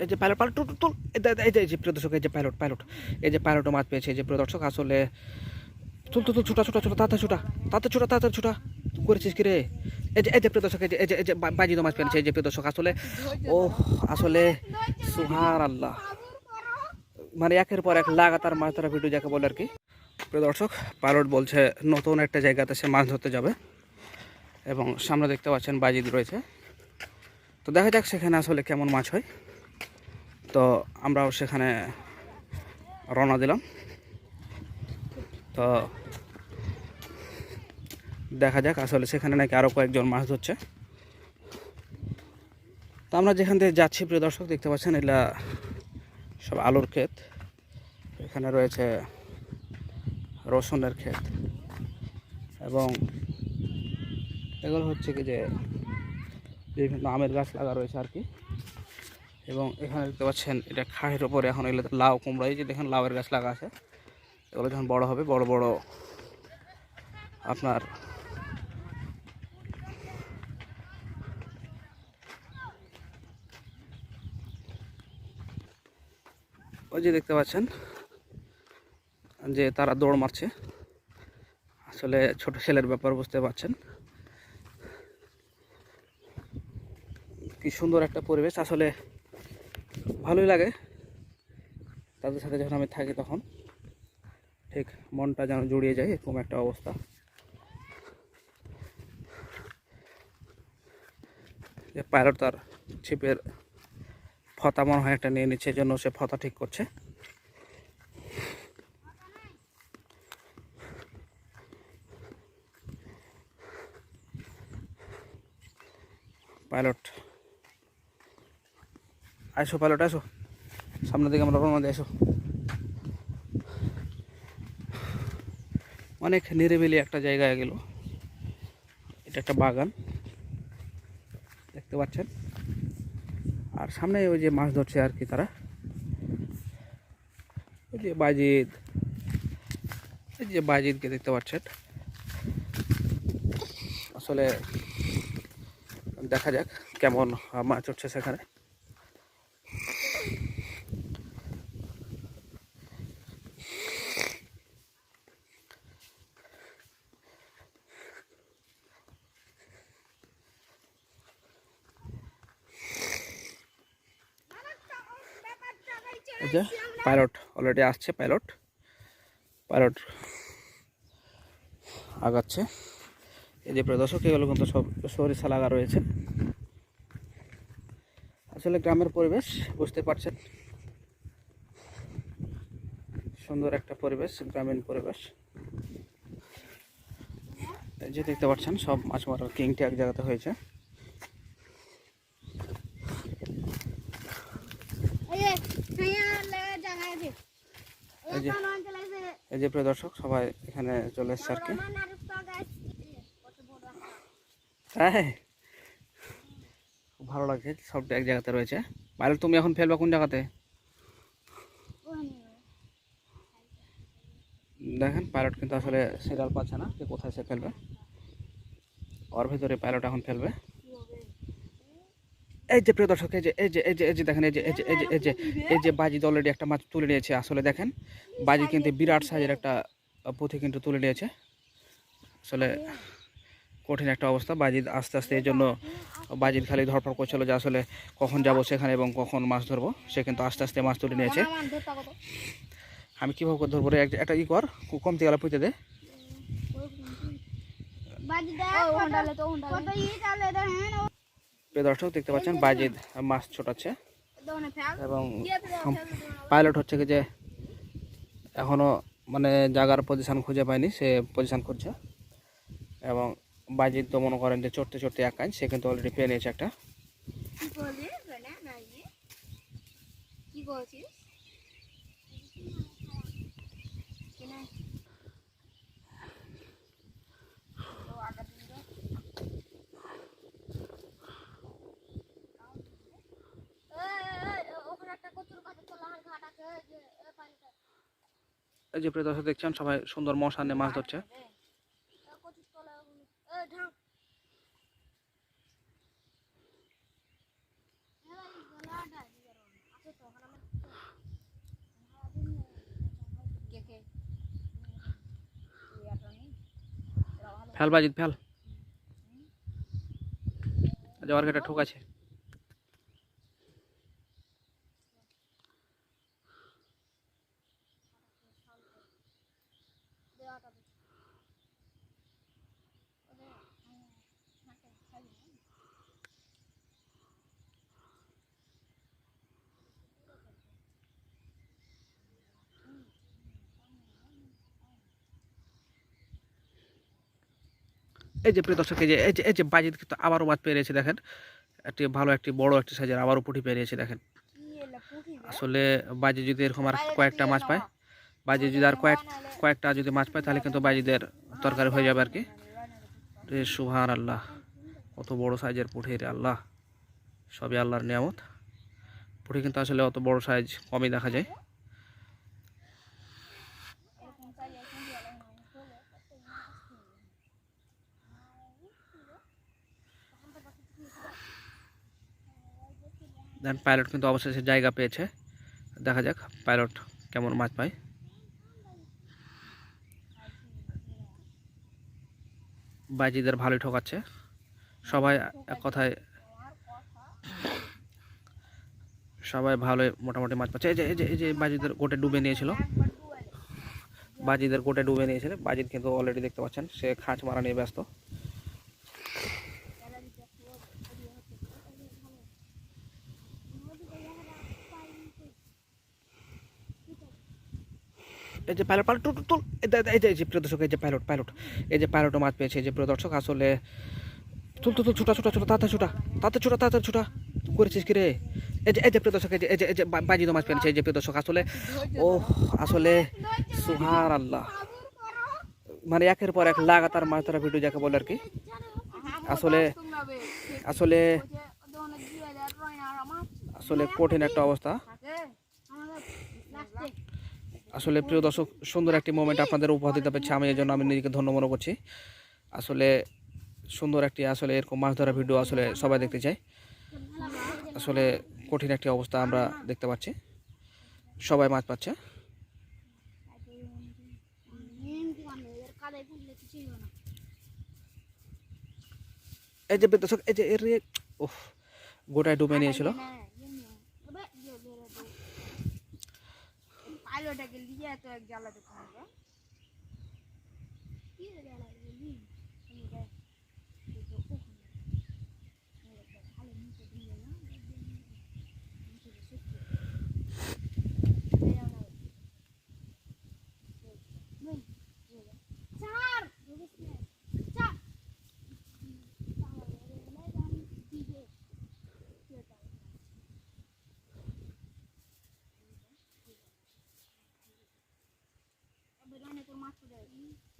এই যে pilot pilot তুল এই যে- এই যে প্রিয় দর্শক এই যে পাইলট পাইলট এই যে পাইলটও মাছ পেয়েছে, এই যে প্রিয় দর্শক আসলে তুল তুল ছুটা ছুটা ছুটা তাতে ছুটা তাতে ছুটা তাতে ছুটা, করেছিস কি রে? এই যে এই যে প্রিয় দর্শক এই যে এই যে এই যে বা- বাজি তো মাছ পেয়েছে, এই যে প্রিয় দর্শক আসলে ও আসলে সুহার আল্লাহ মানে একের পর এক লাগাতার মাছ ধরা ভিডিও যাকে বলে আর কি। প্রিয় দর্শক পাইলট বলছে, নতুন একটা জায়গাতে সে মাছ ধরতে যাবে। এবং সামনে দেখতে পাচ্ছেন বাজিদ রয়েছে। তো দেখা যাক সেখানে আসলে কেমন মাছ হয়। তো আমরাও সেখানে রওনা দিলাম। তো দেখা যাক, আসলে সেখানে নাকি আরও কয়েকজন মাছ ধরছে। তো আমরা যেখান থেকে যাচ্ছি, প্রিয় দর্শক, দেখতে পাচ্ছেন এগুলা সব আলুর ক্ষেত। এখানে রয়েছে রসুনের ক্ষেত এবং এগুলো হচ্ছে কি যে বিভিন্ন আমের গাছ লাগা রয়েছে আর কি। এবং এখানে দেখতে পাচ্ছেন, এটা খায়ের ওপরে এখন এগুলো লাউ কুমড়া। এই যে দেখেন, লাউয়ের গাছ লাগা আছে। এগুলো যখন বড় হবে, বড় বড় আপনার ওই যে দেখতে পাচ্ছেন, যে তারা দৌড় মারছে। আসলে ছোট ছেলের ব্যাপার বুঝতে পারছেন। কি সুন্দর একটা পরিবেশ। আসলে ভালোই লাগে। তাদের সাথে যখন আমি থাকি তখন, ঠিক মনটা যেন জড়িয়ে যায় এরকম একটা অবস্থা। যে পাইলট তার ছিপের ফতা মনে হয় একটা নিয়ে নিচ্ছে জন্য সে ফতা ঠিক করছে। পাইলট আসো পাইলট আসো। সামনের দিকে আমরা দিয়ে আসো। অনেক নিরিবিলি একটা জায়গায় গেল। এটা একটা বাগান। দেখতে পাচ্ছেন? আর সামনে ওই যে মাছ ধরছে আর কি তারা। ওই যে বাজিদ এই যে বাজিদকে দেখতে পাচ্ছেন। আসলে দেখা যাক কেমন মাছ উঠছে সেখানে। এই যে পাইলট অলরেডি আসছে পাইলট। পাইলট আগাচ্ছে। এই যে প্রদর্শক এগুলো কিন্তু সব সরিষা লাগা রয়েছে। আসলে গ্রামের পরিবেশ, বুঝতে পারছেন? সুন্দর একটা পরিবেশ, গ্রামীণ পরিবেশ। যে দেখতে পাচ্ছেন, সব মাছ মারার কিংটি এক জায়গাতে হয়েছে এই যে এই যে প্রিয় দর্শক, সবাই এখানে চলে এসছে আর কি। তাই খুব ভালো লাগছে, সব এক জায়গাতে রয়েছে। বাইরে তুমি এখন ফেলবে কোন জায়গাতে? দেখেন, পাইলট কিন্তু আসলে সিরিয়াল পাচ্ছে না যে কোথায় সে ফেলবে ওর ভিতরে পাইলট এখন ফেলবে এই যে প্রিয় দর্শক, এই যে এই যে এই যে এই যে দেখেন, এই যে এই যে এই যে এই যে এই যে বাজি অলরেডি একটা মাছ তুলে নিয়েছে আসলে দেখেন। বাজি কিন্তু বিরাট সাইজের একটা পুঁথি কিন্তু তুলে নিয়েছে। আসলে কঠিন একটা অবস্থা বাজিদ আস্তে আস্তে এই জন্য বাজিদ খালি ধরপড় করছিল যে আসলে কখন যাব সেখানে এবং কখন মাছ ধরবো, সে কিন্তু আস্তে আস্তে মাছ তুলে নিয়েছে। আমি কীভাবে ধরবো রে? এক- একটা ই কর কমতে গেলে পুঁতে দে। দর্শক, দেখতে পাচ্ছেন বাজিদ মাছ ছোটাচ্ছে। এবং পাইলট হচ্ছে কি যে এখনও মানে জায়গার পজিশন খুঁজে পায়নি, সে পজিশন খুঁজছে। এবং বাজিদ তো মনে করেন যে চড়তে চড়তে একাই, সে কিন্তু অলরেডি পেয়ে নিয়েছে একটা। কি এই যে প্রিয় দর্শক দেখছেন, সবাই সুন্দর মশা নিয়ে মাছ ধরছে। ফেল বাজিত ফেল। যাওয়ার একটা ঠোক আছে। এই যে প্রিয় দর্শক, এই যে এই যে বাজিত কিন্তু আবারও মাছ পেরিয়েছে, দেখেন একটি ভালো, একটি বড়, একটি সাইজের আবারও পুঁটি পেরিয়েছে, দেখেন? আসলে বাজি যদি এরকম আর কয়েকটা মাছ পায়। বাজি যদি আর কয়েক, কয়েকটা যদি মাছ পায়, তাহলে কিন্তু বাজিদের তরকারি হয়ে যাবে আর কি রে সুহান আল্লাহ কত বড় সাইজের পুঁটি রে আল্লাহ সবই আল্লাহর নিয়ামত পুঁটি কিন্তু আসলে অত বড় সাইজ কমই দেখা যায় এরকম চালিয়ে কুঁড়ি এলা না, চলে, কত মাছ ছিল। দেন পাইলট কিন্তু অবশেষে জায়গা পেয়েছে। দেখা যাক পাইলট কেমন মাছ পায়। বাজিদের ভালোই ঠকাচ্ছে। সবাই এক কথায় সবাই ভালোই মোটামুটি মাছ পাচ্ছে। এই যে এই যে এই যে বাজিদের গোটে ডুবে নিয়েছিল। বাজিদের গোটে ডুবে নিয়েছিল। বাজিদ কিন্তু অলরেডি দেখতে পাচ্ছেন, সে খাঁচ মারা নিয়ে ব্যস্ত এলা দিতে একটু ওদিকে হচ্ছে। ওদিকে ভালো। ওদিকে এলা পাইনি। এই যে পাইলট পাইলট এই যে- এই যে প্রিয় দর্শক এই যে পাইলট পাইলট এই যে পাইলটও মাছ পেয়েছে, এই যে প্রিয় দর্শক আসলে তুল তুল তুল ছুটা ছুটা ছুটা তাতে ছুটা তাতে ছুটা তাতে ছুটা, করেছিস কি রে? এই যে এই যে প্রিয় দর্শক এই যে এই যে এই যে বা- বাজিদও মাছ পেয়েছে, এই যে প্রিয় দর্শক আসলে ও আসলে সুহার আল্লাহ মানে একের পর এক লাগাতার মাছ ধরা ভিডিও যাকে বলে আর কি। আসলে আসলে আসলে কঠিন একটা অবস্থা। আসলে প্রিয় দর্শক, সুন্দর একটি মোমেন্ট আপনাদের উপহার দিতে পারছি। আমি এই জন্য আমি নিজেকে ধন্য মনে করছি। আসলে সুন্দর একটি, আসলে এরকম মাছ ধরা ভিডিও আসলে সবাই দেখতে চায়। আসলে কঠিন একটি অবস্থা আমরা দেখতে পাচ্ছি। সবাই মাছ পাচ্ছে। এই যে দর্শক, এই যে এর ওহ গোটায় ডুবে নিয়েছিল। পাইলটাকে লিয়ে তো এক জ্বালাতে থাকবে কি জ্বালা তোর মাছ পড়ে